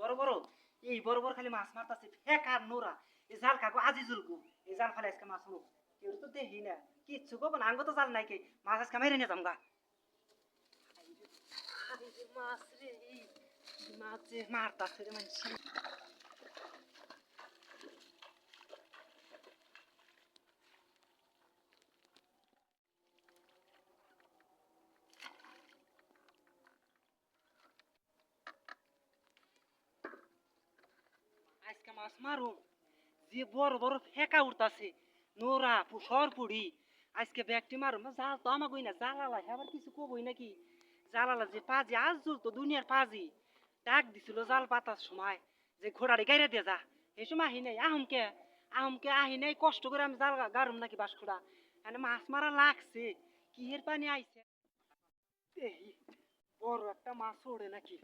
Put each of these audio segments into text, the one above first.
বড় বড়? এই বড় বড় খালি মাছ মারতাছে ফেকার নোরা। এই জাল কাকু আজি জুলকু। এই জাল ফালে আজকে মাছ মুখ কেউ তো দেখি না। কিচ্ছু কব না, আঙ্গো তো জাল নাই কে। মাছ আজকে মেরে নিয়ে যাম গা মাছ রে মাছ মারতাছে রে মানুষ। আজকে মাছ মারুম যে বড় বড় ফেকা উঠতাছে, নোরা পুড়ি। আজকে ব্যাগটি মারুম জাল তো আমাকে না, জালালা, আবার কিছু কবই নাকি? জালালা যে পাজি আজ তো দুনিয়ার পাজি। ডাক দিছিল জাল পাতার সময়, যে ঘোড়ারে গাইরে দিয়ে যা। এই সময় আহি নাই আহমকে আহমকে আহি নাই, কষ্ট করে আমি জাল গারুম নাকি বাস খোড়া এনে মাছ মারা লাগছে, কিহের পানি আইছে? বড় একটা মাছ ওড়ে নাকি?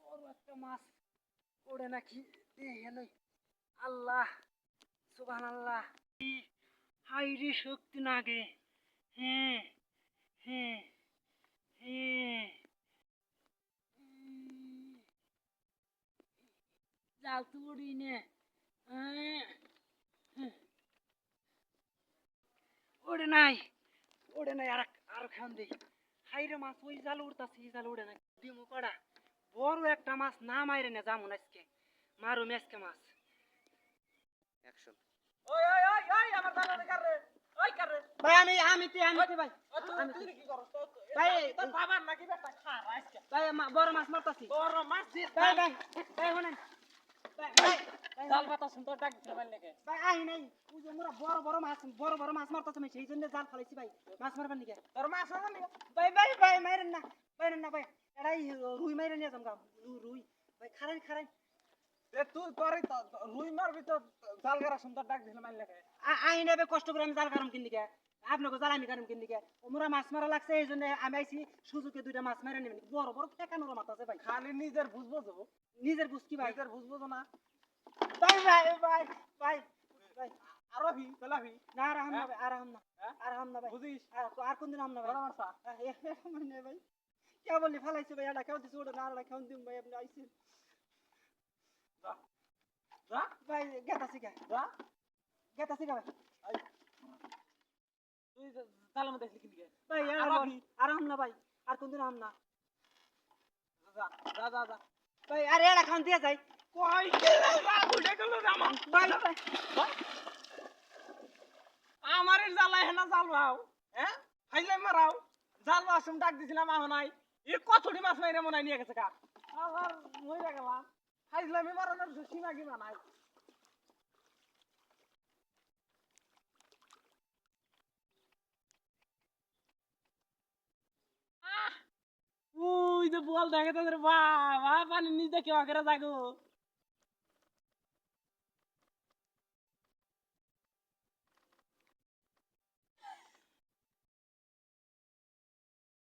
বড় একটা মাছ ওড়ে নাকি? দেখে আল্লাহ সুবান আল্লাহ হাই শক্তি নাগে। হ্যাঁ হ্যাঁ হ্যাঁ জাল তো উড়ি নে। ওড়ে নাই। ওড়ে নাই আর আর খান দেই হাই রে মাছ, ওই জাল উড়তাছে, এই জাল উড়ে নাই। ডিমু কড়া। বড় একটা মাছ না মাইরে না যামুন আজকে। মারু মেসকে মাছ। অ্যাকশন ওই ওই ওই ওই আমার দাদা কার রে। ওই কার রে। ভাই আমি আমি তে আমি তে ভাই। তুই আমি তুই কি করছ ভাই, তোর বাবার নাকি বেটা আজকে। ভাই বড় মাছ মারতাছি। বড় মাছ দিয়ে ভাই ভাই ভাই শুনেন। ভাই ভাই ভাই, জাল পাতা সুন্দর ডাক দিতে পারলে কে ভাই আহি নাই। ওই যে মোরা বড় বড় মাছ বড় বড় মাছ মারতাছি আমি সেই জন্য জাল ফালাইছি ভাই। মাছ মারবার নিকে? তোর মাছ আছে নি ভাই ভাই ভাই মাইরেন না মাইরেন না ভাই। এটাই রুই মাইরে নিয়ে যাম রুই। ভাই খারাই খারাই তুই তোরই তো রুই মারবি তো জাল গারা সুন্দর ডাক দিতে পারলে কে আহি নেবে কষ্ট করে আমি জাল কারম কিন দিকে। আপনাকে জাল আমি কারম কিন দিকে। মোরা মাছ মারা লাগছে এই জন্য আমি আইছি সুযোগে দুইটা মাছ মারে নেবেন। বড় বড় ফেকানোর মাছ আছে ভাই। খালি নিজের বুঝব তো নিজের বুঝকি ভাই? নিজের বুঝব না। ভাই ভাই ভাই ভাই ভাই। আরও ভি পেলা ভি। না আর হাম না আর হাম না। হ্যাঁ? আর হাম না ভাই। বুঝিস? আর কোন দিন হাম না ভাই। এরকম নেই ভাই। কে বললি ফালাইছে ভাই এটা কেউ দিছে ওটা না আর কেউ দিম ভাই আপনি ভাই গেতা শিখা গেতা শিখা ভাই। তুই মধ্যে আর না ভাই আর কোন দিন হাম না। যা যা যা যা। ভাই আর এটা খান দিয়ে যাই। কই গেলে বা উঠে গেল জামা ভাই। ভাই আমার জালাই হেনা জাল হ্যাঁ? ফাইলে মারাও। জাল আসুম ডাক দিছিলাম আহ নাই। এ কতটি মাছ মাইরে মনে নিয়ে গেছে কা আবার মইরা গেলাম ফাইজলামি মারানোর সীমা কি মানায় ওই যে বল দেখে তাদের বাবা পানির নিচ দেখে আগে যাগো।